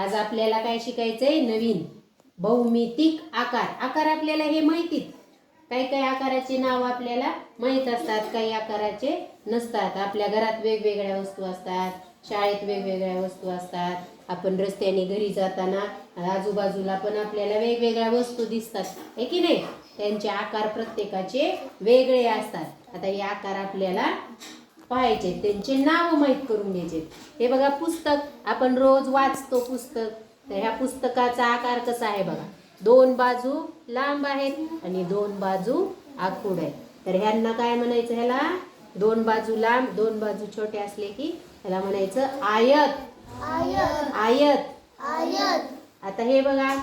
आज आपल्याला काय शिकायचंय? नवीन. भौमितिक आकार. आकार आपल्याला हे माहितीत. काही काही आकाराचे नाव आपल्याला माहीत असतात काही आकाराचे नसतात. आपल्या घरात वेगवेगळ्या वस्तू असतात शाळेत वेगवेगळ्या वस्तू असतात. आपण रस्त्याने घरी जाताना आजूबाजूला पण आपल्याला वेगवेगळ्या वस्तू दिसतात. आहे की नाही? त्यांचे आकार प्रत्येकाचे वेगळे असतात. आता हे आकार आपल्याला पाहायचे त्यांचे नाव माहीत करून घ्यायचे. हे बघा पुस्तक आपण रोज वाचतो पुस्तक. तर ह्या पुस्तकाचा आकार कसा आहे बघा. दोन बाजू लांब आहेत आणि दोन बाजू आखूड आहेत. तर ह्यांना काय म्हणायचं ह्याला? दोन बाजू लांब दोन बाजू छोटे असले की ह्याला म्हणायचं आयत. आयत. आयत. आयत आता हे बघा.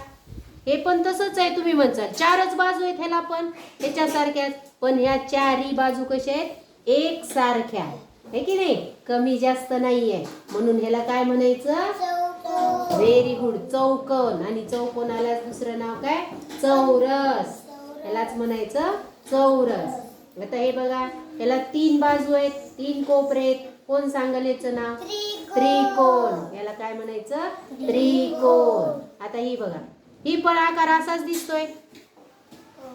हे पण तसंच आहे तुम्ही म्हणसाल. चारच बाजू आहेत ह्याला पण. ह्याच्यासारख्याच. पण ह्या चारही बाजू कशा आहेत? एक सारख्या आहे की नाही? कमी जास्त नाही आहे म्हणून ह्याला काय म्हणायचं? चौकोन. व्हेरी गुड चौकोन. आणि चौकोनाला दुसरं नाव काय? चौरस. ह्यालाच म्हणायचं चौरस. आता हे बघा. ह्याला तीन बाजू आहेत. तीन कोपरे आहेत. कोण सांगाल याचं नाव? त्रिकोण. याला काय म्हणायचं? त्रिकोण. आता ही बघा. ही पण आकार असाच दिसतोय.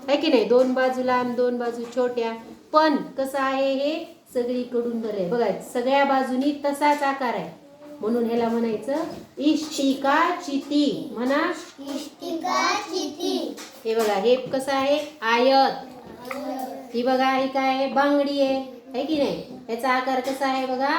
है की नाही? दोन बाजू लांब दोन बाजू छोट्या. पण कसं आहे हे? सगळीकडून बरं आहे. बघा सगळ्या बाजूनी तसाच आकार आहे. म्हणून ह्याला म्हणायचं इष्टिका चिती. म्हणा. इष्टिका चिती. हे बघा हे कसं आहे? आयत. ही बघा ही काय आहे? बांगडी आहे. है की नाही? याचा आकार कसा आहे बघा?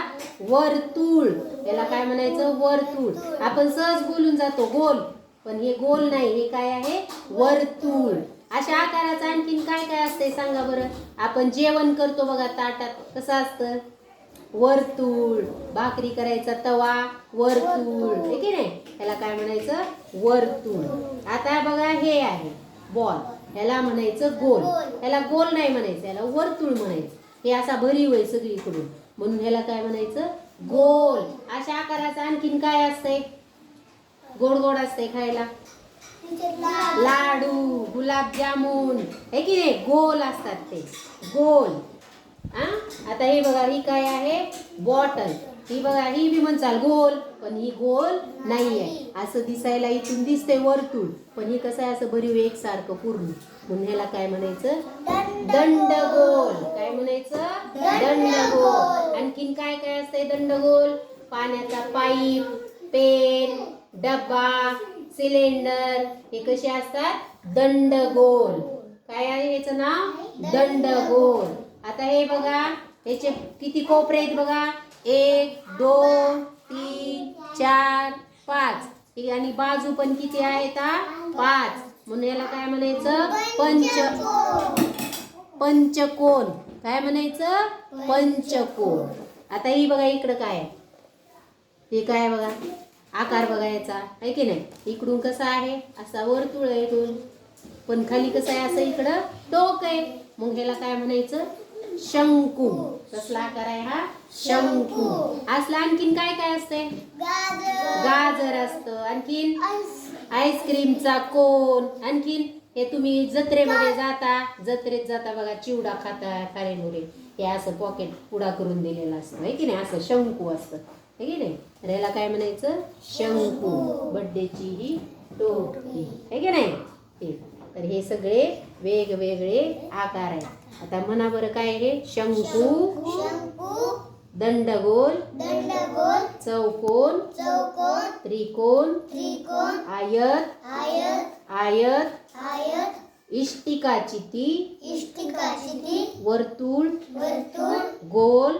वर्तुळ. याला काय म्हणायचं? वर्तुळ. आपण सहज बोलून जातो गोल. पण हे गोल नाही हे काय आहे? वर्तुळ. अशा आकाराचं आणखीन काय काय असतंय सांगा बरं? आपण जेवण करतो बघा ताटात. कसं असतं? वर्तुळ. भाकरी करायचा तवा वर्तुळ. हे की नाही? त्याला काय म्हणायचं? वर्तुळ. आता बघा हे आहे. बॉल. ह्याला म्हणायचं गोल. ह्याला गोल नाही म्हणायचं ह्याला वर्तुळ म्हणायचं. हे असा भरीव आहे सगळीकडून. म्हणून ह्याला काय म्हणायचं? गोल. अशा आकाराचं आणखीन काय असतंय? गोड गोड असतंय खायला. लाडू गुलाबजामुन हे की नाही? गोल असतात ते. गोल. हा आता हे बघा ही काय आहे? बॉटल. ही बघा ही बी म्हणचाल गोल पण ही गोल नाही. आहे असं दिसायला इथून दिसतंय वर्तुळ पण ही कसं आहे? असं भरीव एकसारखं पूर्ण. म्हणून ह्याला काय म्हणायचं? दंडगोल. काय म्हणायचं? दंडगोल. आणखीन काय काय असतंय दंडगोल? पाण्याचा पाईप पेन डब्बा सिलेंडर. हे कसे असतात? दंडगोल. काय आहे याचं नाव? दंडगोल. आता हे बघा याचे किती कोपरे आहेत बघा? एक दोन तीन चार पाच. आणि बाजू पण किती आहेत पाच. म्हणून याला काय म्हणायचं? पंच पंचकोन. काय म्हणायचं? पंचकोन. आता ही बघा इकडं काय आहे. हे काय बघा? आकार बघा याचा आहे की नाही? इकडून कसा आहे? असा वर्तुळ आहे इकडून पण खाली कसं आहे? असं इकडं टोक आहे. मग ह्याला काय म्हणायचं? शंकू कसला आकार आहे हा? शंकू असला आणखीन काय काय असते गाजर असतं. आणखीन? आईस्क्रीमचा कोन. आणखीन? हे तुम्ही जत्रेमध्ये जाता. जत्रेत जाता बघा चिवडा खाता खारे मुरे हे असं पॉकेट पुडा करून दिलेलं असतं. आहे की नाही? असं शंकू असतं. आहे की नाही? तर याला काय म्हणायचं? शंकू. बड्डेची ही टोपी. आहे की नाही? हे. तर हे सगळे वेगवेगळे आकार आहेत. आता म्हणा बरं काय हे शंकू. शंकू. दंडगोल. दंडगोल. चौकोन. चौकोन. त्रिकोण. त्रिकोण. आयत. आयत. आयत. आयत. इष्टिका चिती इष्टिका चिती वर्तुळ वर्तुळ गोल.